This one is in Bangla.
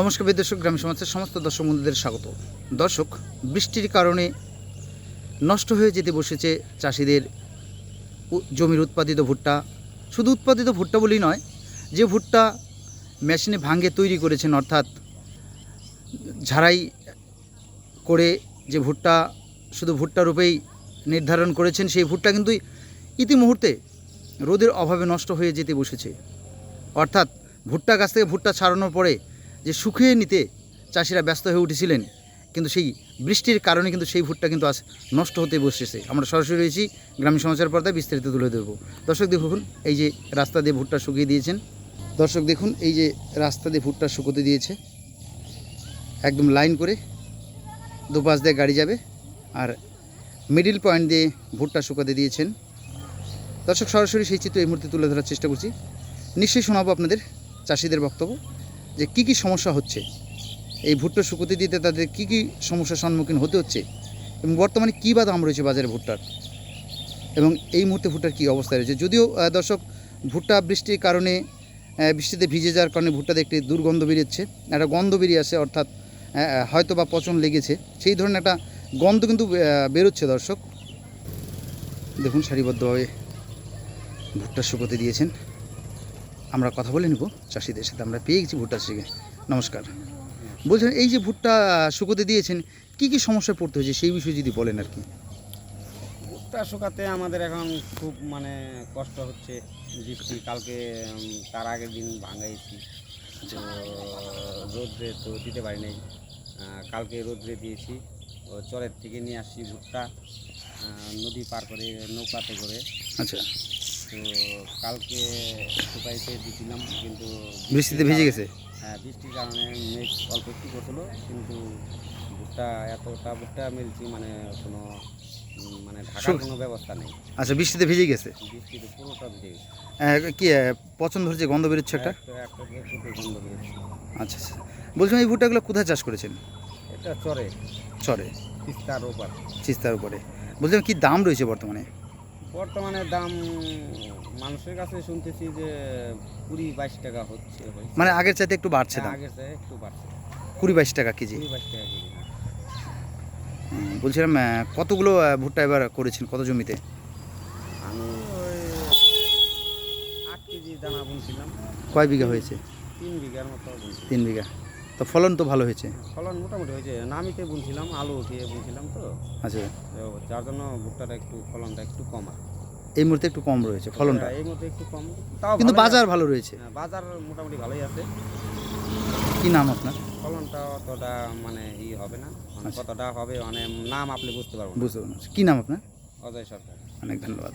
নমস্কার বিদ দর্শক গ্রাম সমাজের সমস্ত দর্শক বন্ধুদের স্বাগত। দর্শক, বৃষ্টির কারণে নষ্ট হয়ে যেতে বসেছে চাষিদের জমির উৎপাদিত ভুট্টা। শুধু উৎপাদিত ভুট্টা বলেই নয়, যে ভুট্টা মেশিনে ভাঙ্গে তৈরি করেছেন, অর্থাৎ ঝাড়াই করে যে ভুট্টা, শুধু ভুট্টা রূপেই নির্ধারণ করেছেন, সেই ভুট্টা কিন্তু ইতিমুহূর্তে রোদের অভাবে নষ্ট হয়ে যেতে বসেছে। অর্থাৎ ভুট্টা গাছ থেকে ভুট্টা ছাড়ানোর পরে যে শুকিয়ে নিতে চাষিরা ব্যস্ত হয়ে উঠেছিলেন, কিন্তু সেই বৃষ্টির কারণে কিন্তু সেই ভুট্টা কিন্তু আজ নষ্ট হতে বসেছে। আমরা সরাসরি রয়েছি গ্রামীণ সমাচার পর্দায় বিস্তারিত তুলে দেবো দর্শক দেখুন, এই যে রাস্তা দিয়ে ভুট্টা শুকিয়ে দিয়েছেন। দর্শক দেখুন, এই যে রাস্তা দিয়ে ভুট্টা শুকোতে দিয়েছে। একদম লাইন করে দুপাশ দিয়ে গাড়ি যাবে আর মিডিল পয়েন্ট দিয়ে ভুট্টা শুকাতে দিয়েছেন। দর্শক, সরাসরি সেই চিত্র এই মুহূর্তে তুলে ধরার চেষ্টা করছি। নিশ্চয়ই শোনাবো আপনাদের চাষিদের বক্তব্য। যে কি কি সমস্যা হচ্ছে? এই ভুট্টা শুকোতে দিতে তাদের কি কি সমস্যার সম্মুখীন হতে হচ্ছে? এবং বর্তমানে কী বা দাম রয়েছে বাজারে ভুট্টার? এবং এই মুহূর্তে ভুট্টার কী অবস্থা রয়েছে? যদিও দর্শক, ভুট্টা বৃষ্টির কারণে বৃষ্টিতে ভিজে যাওয়ার কারণে ভুট্টাতে একটি দুর্গন্ধ বেরিয়েছে। একটা গন্ধ বেরিয়ে আসে, অর্থাৎ হয়তো বা পচন লেগেছে। সেই ধরনের একটা গন্ধ কিন্তু বেরোচ্ছে, দর্শক। দেখুন, সারিবদ্ধভাবে ভুট্টা শুকোতে দিয়েছেন। আমরা কথা বলে নেব। চাষিদের সাথে আমরা পেয়ে গেছি ভুট্টা চাষিকে। নমস্কার। বলছেন এই যে ভুট্টা শুকোতে দিয়েছেন কি কি সমস্যায় পড়তে হয়েছে সেই বিষয়ে যদি বলেন আর কি? ভুট্টা শুকাতে আমাদের এখন খুব মানে কষ্ট হচ্ছে। বৃষ্টি কালকে তার আগের দিন ভাঙাইছি তো রোদ্রে তো দিতে পারি নাই। কালকে রোদ্রে দিয়েছি। ও চরের থেকে নিয়ে আসছি ভুট্টা নদী পার করে নৌকাতে করে। আচ্ছা। তো কালকে শুকাইতে দিয়েছিলাম কিন্তু বৃষ্টিতে ভিজে গেছে? হ্যাঁ বৃষ্টির কারণে মেঘ অল্প একটু করছিল কিন্তু ভুট্টা এতটা ভুট্টা মিলছি মানে কোনো মানে ঢাকার কোনো ব্যবস্থা নেই। আচ্ছা বৃষ্টিতে ভিজে গেছে? বৃষ্টিতে পুরোটা ভিজে গেছে। আহ, কি পচন ধরেছে গন্ধ বেরোচ্ছে একটা? গন্ধ বেরোচ্ছে। আচ্ছা আচ্ছা। বলছিলাম এই ভুট্টাগুলো কোথায় চাষ করেছেন? এটা চরে। চরে। তিস্তার ওপার। চিস্তার উপরে বলছিলাম কি দাম রয়েছে বর্তমানে? বর্তমানে দাম মানুষের কাছে শুনতেছি যে কুড়ি বাইশ টাকা হচ্ছে মানে আগের চাইতে একটু বাড়ছে হ্যাঁ, দাম? আগের চেয়ে একটু বাড়ছে। কুড়ি বাইশ টাকা কেজি? কুড়ি বাইশ টাকা কেজি বলছিলাম কতগুলো ভুট্টা এবার করেছেন? কত জমিতে? আমি ওই আট কেজি দানা বুনছিলাম। কয় বিঘা হয়েছে? তিন বিঘার মতো তিন বিঘা। তো ফলন তো ভালো হয়েছে? ফলন মোটামুটি হয়েছে। নামিতে বুনছিলাম আলু উঠিয়ে বুনছিলাম তো। আচ্ছা। তো যার জন্য ভুট্টাটা একটু ফলনটা একটু কম আর এই মুহূর্তে একটু কম রয়েছে ফলনটা? এই মুহূর্তে একটু কম। তাও কিন্তু বাজার ভালো রয়েছে? হ্যাঁ, বাজার মোটামুটি ভালোই আছে। কি নাম আপনার? ফলনটা অতটা মানে ই হবে না। মানে আচ্ছা। কতটা হবে মানে নাম আপনি বুঝতে পারবেন বুঝতে পারবেন কি নাম আপনার? অজয় সরকার। অনেক ধন্যবাদ।